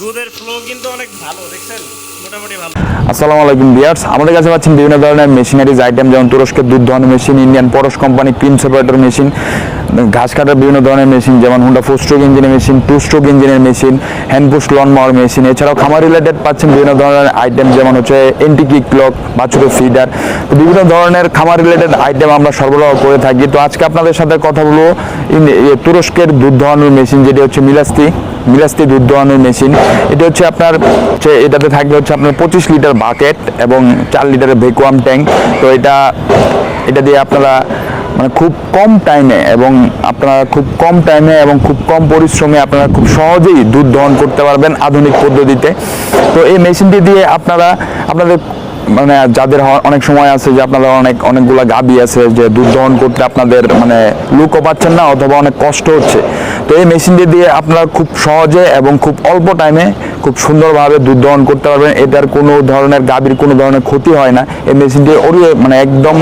দুধের ফ্লো কিন্তু অনেক ভালো, দেখছেন? আসসালামু আলাইকুম বিয়ার্স আমাদের কাছে পাচ্ছেন বিভিন্ন ধরনের মেশিনারিজ আইটেম যেমন তুরস্কের দুধ দহন machine Indian Paras company cream separator machine ঘাস কাটার বিভিন্ন ধরনের মেশিন, যেমন হুন্ডা ফোর স্ট্রোক ইঞ্জিনের মেশিন টু স্ট্রোক ইঞ্জিনের machine hand push lawn mower machine এছাড়াও খামার রিলেটেড পাচ্ছেন বিভিন্ন ধরনের আইটেম যেমন হচ্ছে এন্টি কিক ক্লক বাছুরের ফিডার তো বিভিন্ন ধরনের খামার রিলেটেড আইটেম আমরা সরবরাহ করে থাকি। তো আজকে আপনাদের সাথে কথা বলব তুরস্কের দুধ দহনের মেশিন যেটি হচ্ছে মিলাস্তি মিলাস্তি দুধ দোয়ানোর মেশিন এটা হচ্ছে আপনার, হচ্ছে এটাতে থাকবে হচ্ছে আপনার পঁচিশ লিটার বাকেট এবং চার লিটারের ভেকুয়াম ট্যাঙ্ক তো এটা এটা দিয়ে আপনারা মানে খুব কম টাইমে এবং আপনারা খুব কম টাইমে এবং খুব কম পরিশ্রমে আপনারা খুব সহজেই দুধ দহন করতে পারবেন আধুনিক পদ্ধতিতে। তো এই মেশিনটি দিয়ে আপনারা, আপনাদের মানে যাদের অনেক সময় আছে যে আপনাদের অনেক, অনেকগুলা গাবি আছে যে দুধ দহন করতে আপনাদের মানে লুকও পাচ্ছেন না অথবা অনেক কষ্ট হচ্ছে। তো এই মেশিনটি দিয়ে আপনারা খুব সহজে এবং খুব অল্প টাইমে খুব সুন্দরভাবে দুধ দহন করতে পারবেন। এটার কোনো ধরনের গাবির কোনো ধরনের ক্ষতি হয় না। এই মেশিনটি ওরি মানে একদম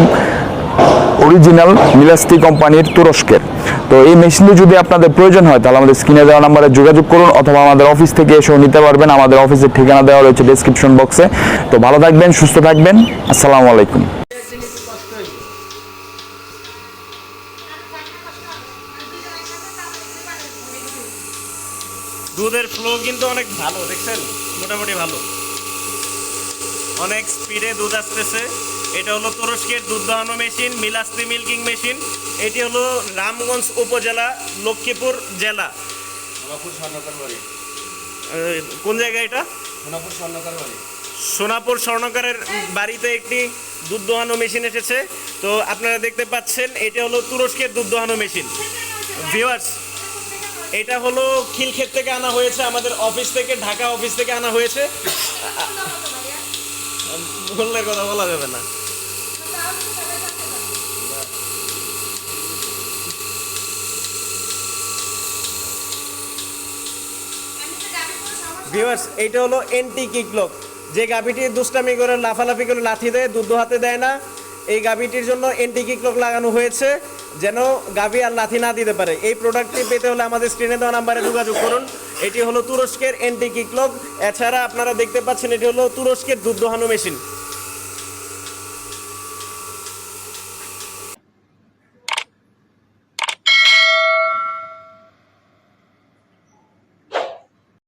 অরিজিনাল মিলাস্তি কোম্পানির তুরস্কের। তো এই মেশিনটি যদি আপনাদের প্রয়োজন হয়, তাহলে আমাদের স্ক্রিনে দেওয়া নাম্বারে যোগাযোগ করুন অথবা আমাদের অফিস থেকে এসেও নিতে পারবেন। আমাদের অফিসের ঠিকানা দেওয়া রয়েছে ডেসক্রিপশন বক্সে তো ভালো থাকবেন, সুস্থ থাকবেন। আসসালামু আলাইকুম। দুধের ফ্লো কিন্তু অনেক ভালো, দেখছেন? মোটামুটি ভালো। অনেক স্পিডে দুধ আসতেছে। এটা হলো তুরস্কের দুধ দহানো মেশিন মিলাস্তি মিল্কিং মেশিন। এটি হলো রামগঞ্জ উপজেলা লক্ষ্মীপুর জেলা। কোন জায়গা এটা? সোনাপুর স্বর্ণকার স্বর্ণকারের বাড়িতে একটি দুধ দোহানো মেশিন এসেছে। তো আপনারা দেখতে পাচ্ছেন এটা হলো তুরস্কের দুধ দোহানো মেশিন। ভিউয়ার্স এটা হলো খিলক্ষেত থেকে আনা হয়েছে আমাদের অফিস থেকে ঢাকা অফিস থেকে আনা হয়েছে। বললে কথা বলা যাবে না। ভিউয়ার্স এইটা হলো এন্টি কিক লোক যে গাভিটি দুষ্টামি করে, লাফালাফি করে লাথি দেয়, দুধ হাতে দেয় না এই গাভিটির জন্য এন্টি কিকলক লাগানো হয়েছে, যেন গাভি আর লাথি না দিতে পারে। এই প্রোডাক্টটি পেতে হলে আমাদের স্ক্রিনে দেওয়া নাম্বারে যোগাযোগ করুন। এটি হলো তুরস্কের এন্টি ক্লক এছাড়া আপনারা দেখতে পাচ্ছেন, এটি হলো তুরস্কের দুধ দোহানো মেশিন